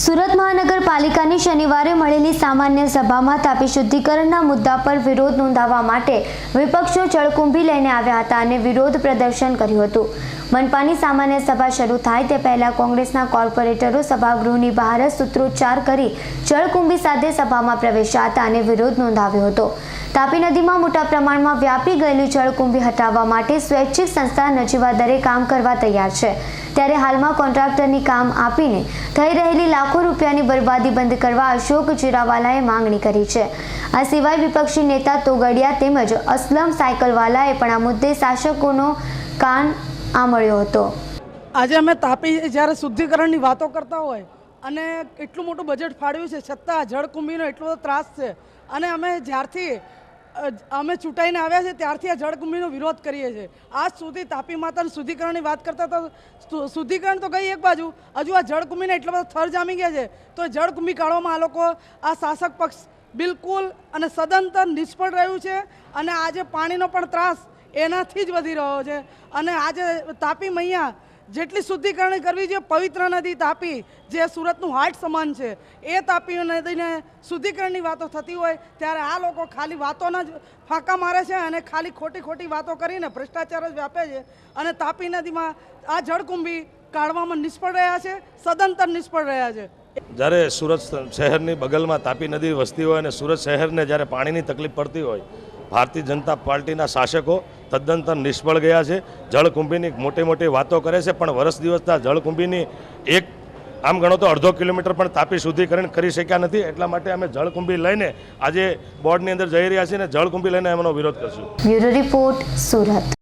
સુરત મહાનગરપાલિકાની શનિવારે મળેલી સામાન્ય સભામાં તાપી શુદ્ધિકરણના મુદ્દા પર વિરોધ નોંધાવવા માટે વિપક્ષો જળકુંભી લઈને આવ્યા હતા અને વિરોધ પ્રદર્શન કર્યું હતું. મનપાની સામાન્ય સભા શરૂ થાય તે પહેલા કોંગ્રેસના કોર્પોરેટરો સભાગૃહની બહાર સૂત્રોચ્ચાર કરી જળકુંભી સાથે સભામાં પ્રવેશ્યા હતા અને વિરોધ નોંધાવ્યો હતો. તાપી નદીમાં મોટા પ્રમાણમાં વ્યાપી ગયેલી જળકુંભી હટાવવા માટે સ્વૈચ્છિક સંસ્થા નજીવા દરે કામ કરવા તૈયાર છે. ત્યારે હાલમાં કોન્ટ્રાક્ટરની કામ આપીને થઈ રહેલી લાખો રૂપિયાની બરબાદી બંધ કરવા અશોક ચિરાવાલાએ માંગણી કરી છે. આ સિવાય વિપક્ષી નેતા તોગડિયા તેમજ અસલમ સાયકલવાલાએ પણ આ મુદ્દે શાસકોનો કાન આમળ્યો હતો. આજે અમે તાપી જ્યારે શુદ્ધિકરણની વાતો કરતા હોય અને એટલું મોટું બજેટ ફાળવ્યું છે, છતાં જળકુંભીનો એટલો ત્રાસ છે અને અમે જ્યારથી અમે ચૂંટાઈને આવ્યા છે ત્યારથી આ જળકુંભીનો વિરોધ કરીએ છીએ. આજ સુધી તાપી માતાનું શુદ્ધિકરણની વાત કરતા તો શુદ્ધિકરણ તો ગઈ એક બાજુ, હજુ આ જળકુંભીને એટલો બધો થર જામી ગયા છે. તો જળકુંભી કાઢવામાં આ લોકો, આ શાસક પક્ષ બિલકુલ અને સદંતર નિષ્ફળ રહ્યું છે અને આજે પાણીનો પણ ત્રાસ એનાથી જ વધી રહ્યો છે. અને આજે તાપી મૈયા જેટલી શુદ્ધિકરણ કરવી જોઈએ, પવિત્ર નદી તાપી, જે સુરતનું હાર્ટ સમાન છે, એ તાપી નદીને શુદ્ધિકરણની વાતો થતી હોય, ત્યારે આ લોકો ખાલી વાતોના જ ફાંકા મારે છે અને ખાલી ખોટી ખોટી વાતો કરીને ભ્રષ્ટાચાર જ વ્યાપે છે. અને તાપી નદીમાં આ જળકુંભી કાઢવામાં નિષ્ફળ રહ્યા છે, સદંતર નિષ્ફળ રહ્યા છે. જ્યારે સુરત શહેરની બગલમાં તાપી નદી વસતી હોય અને સુરત શહેરને જ્યારે પાણીની તકલીફ પડતી હોય, ભારતીય જનતા પાર્ટીના શાસકો તદ્દનતર નિષ્ફળ ગયા છે. જળકુંભીની મોટી મોટી વાતો કરે છે, પણ વર્ષ દિવસના જળકુંભીની એક, આમ ગણો તો અડધો કિલોમીટર પણ તાપી શુદ્ધિકરણ કરી શક્યા નથી, એટલા માટે અમે જળકુંભી લઈને આજે બોર્ડની અંદર જઈ રહ્યા છીએ અને જળકુંભી લઈને એમનો વિરોધ કરશું. Bureau report, Surat.